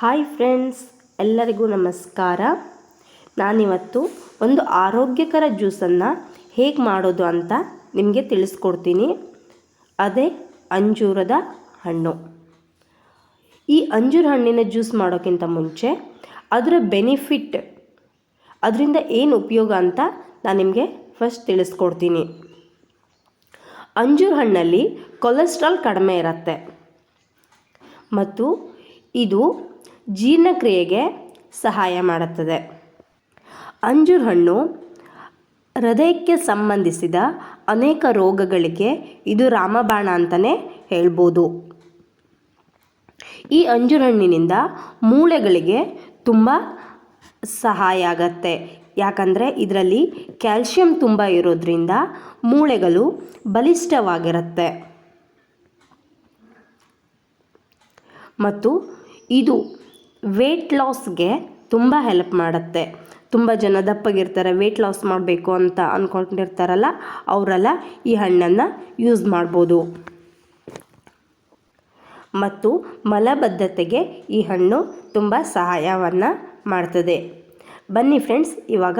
Hi friends, ಎಲ್ಲರಿಗೂ ನಮಸ್ಕಾರ. ನಾನಿವತ್ತು ಒಂದು ಆರೋಗ್ಯಕರ ಜ್ಯೂಸನ್ನು ಹೇಗೆ ಮಾಡೋದು ಅಂತ ನಿಮಗೆ ತಿಳಿಸ್ಕೊಡ್ತೀನಿ. ಅದೇ ಅಂಜೂರದ ಹಣ್ಣು. ಈ ಅಂಜೂರ ಹಣ್ಣಿನ ಜ್ಯೂಸ್ ಮಾಡೋಕ್ಕಿಂತ ಮುಂಚೆ ಅದರ ಬೆನಿಫಿಟ್, ಅದರಿಂದ ಏನು ಉಪಯೋಗ ಅಂತ ನಾನು ನಿಮಗೆ ಫಸ್ಟ್ ತಿಳಿಸ್ಕೊಡ್ತೀನಿ. ಅಂಜೂರ ಹಣ್ಣಲ್ಲಿ ಕೊಲೆಸ್ಟ್ರಾಲ್ ಕಡಿಮೆ ಇರುತ್ತೆ. ಮತ್ತು ಇದು ಜೀರ್ಣಕ್ರಿಯೆಗೆ ಸಹಾಯ ಮಾಡುತ್ತದೆ. ಅಂಜೂರ ಹಣ್ಣು ಹೃದಯಕ್ಕೆ ಸಂಬಂಧಿಸಿದ ಅನೇಕ ರೋಗಗಳಿಗೆ ಇದು ರಾಮಬಾಣ ಅಂತಲೇ ಹೇಳ್ಬೋದು. ಈ ಅಂಜೂರ ಹಣ್ಣಿನಿಂದ ಮೂಳೆಗಳಿಗೆ ತುಂಬ ಸಹಾಯ ಆಗತ್ತೆ. ಯಾಕಂದರೆ ಇದರಲ್ಲಿ ಕ್ಯಾಲ್ಶಿಯಂ ತುಂಬ ಇರೋದ್ರಿಂದ ಮೂಳೆಗಳು ಬಲಿಷ್ಠವಾಗಿರುತ್ತೆ. ಮತ್ತು ಇದು ವೇಟ್ ಲಾಸ್ಗೆ ತುಂಬ ಹೆಲ್ಪ್ ಮಾಡುತ್ತೆ. ತುಂಬ ಜನ ದಪ್ಪಗಿರ್ತಾರೆ ವೆಯ್ಟ್ ಲಾಸ್ ಮಾಡಬೇಕು ಅಂತ ಅಂದ್ಕೊಂಡಿರ್ತಾರಲ್ಲ ಅವರೆಲ್ಲ ಈ ಹಣ್ಣನ್ನು ಯೂಸ್ ಮಾಡ್ಬೋದು. ಮತ್ತು ಮಲಬದ್ಧತೆಗೆ ಈ ಹಣ್ಣು ತುಂಬ ಸಹಾಯವನ್ನು ಮಾಡ್ತದೆ. ಬನ್ನಿ ಫ್ರೆಂಡ್ಸ್ ಇವಾಗ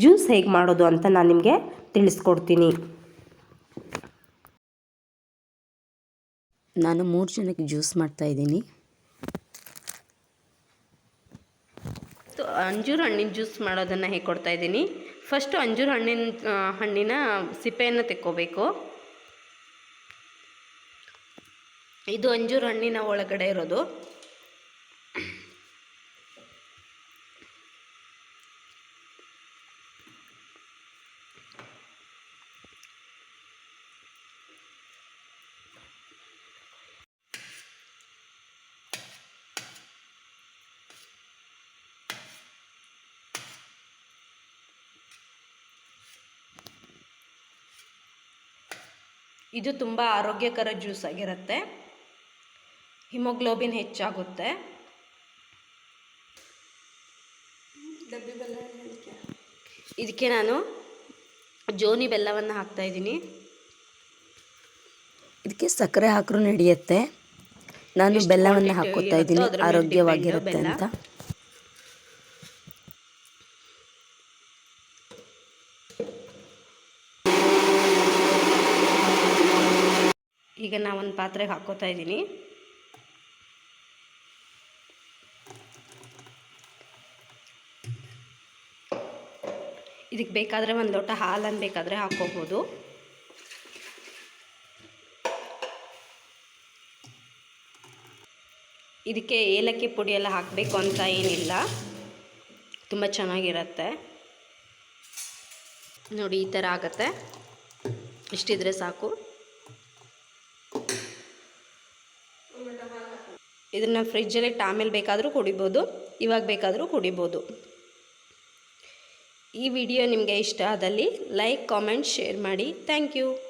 ಜ್ಯೂಸ್ ಹೇಗೆ ಮಾಡೋದು ಅಂತ ನಾನು ನಿಮಗೆ ತಿಳಿಸ್ಕೊಡ್ತೀನಿ. ನಾನು ಮೂರು ಜನಕ್ಕೆ ಜ್ಯೂಸ್ ಮಾಡ್ತಾಯಿದ್ದೀನಿ ಅಂಜೂರ ಹಣ್ಣಿನ ಜ್ಯೂಸ್ ಮಾಡೋದನ್ನು ಹೇಗೆ ಕೊಡ್ತಾ ಇದ್ದೀನಿ. ಫಸ್ಟು ಅಂಜೂರ ಹಣ್ಣಿನ ಹಣ್ಣಿನ ಸಿಪ್ಪೆಯನ್ನು ತೆಕ್ಕೋಬೇಕು. ಇದು ಅಂಜೂರ ಹಣ್ಣಿನ ಒಳಗಡೆ ಇರೋದು. ಇದು ತುಂಬ ಆರೋಗ್ಯಕರ ಜ್ಯೂಸ್ ಆಗಿರುತ್ತೆ. ಹಿಮೋಗ್ಲೋಬಿನ್ ಹೆಚ್ಚಾಗುತ್ತೆ. ಇದಕ್ಕೆ ನಾನು ಜೋನಿ ಬೆಲ್ಲವನ್ನು ಹಾಕ್ತಾ ಇದ್ದೀನಿ. ಇದಕ್ಕೆ ಸಕ್ಕರೆ ಹಾಕರೂ ನಡೆಯುತ್ತೆ. ನಾನು ಬೆಲ್ಲವನ್ನು ಹಾಕೋತಾ ಇದ್ದೀನಿ. ಆರೋಗ್ಯವಾಗಿರುತ್ತೆ ಅಂತ. ಈಗ ನಾನು ಒಂದು ಪಾತ್ರೆಗೆ ಹಾಕೋತಾ ಇದ್ದೀನಿ. ಇದಕ್ಕೆ ಬೇಕಾದರೆ ಒಂದು ಲೋಟ ಹಾಲನ್ನು ಬೇಕಾದರೆ ಹಾಕೋಬೋದು ಇದಕ್ಕೆ ಏಲಕ್ಕಿ ಪುಡಿ ಎಲ್ಲ ಹಾಕಬೇಕು ಅಂತ ಏನಿಲ್ಲ. ತುಂಬ ಚೆನ್ನಾಗಿರುತ್ತೆ. ನೋಡಿ ಈ ಥರ ಆಗುತ್ತೆ. ಇಷ್ಟಿದ್ರೆ ಸಾಕು. ಇದನ್ನು ಫ್ರಿಜ್ಜಲ್ಲಿ ಆಮೇಲೆ ಬೇಕಾದರೂ ಕುಡಿಬೋದು, ಇವಾಗ ಬೇಕಾದರೂ ಕುಡಿಬೋದು. ಈ ವಿಡಿಯೋ ನಿಮಗೆ ಇಷ್ಟ ಆದಲ್ಲಿ ಲೈಕ್, ಕಾಮೆಂಟ್, ಶೇರ್ ಮಾಡಿ. Thank you.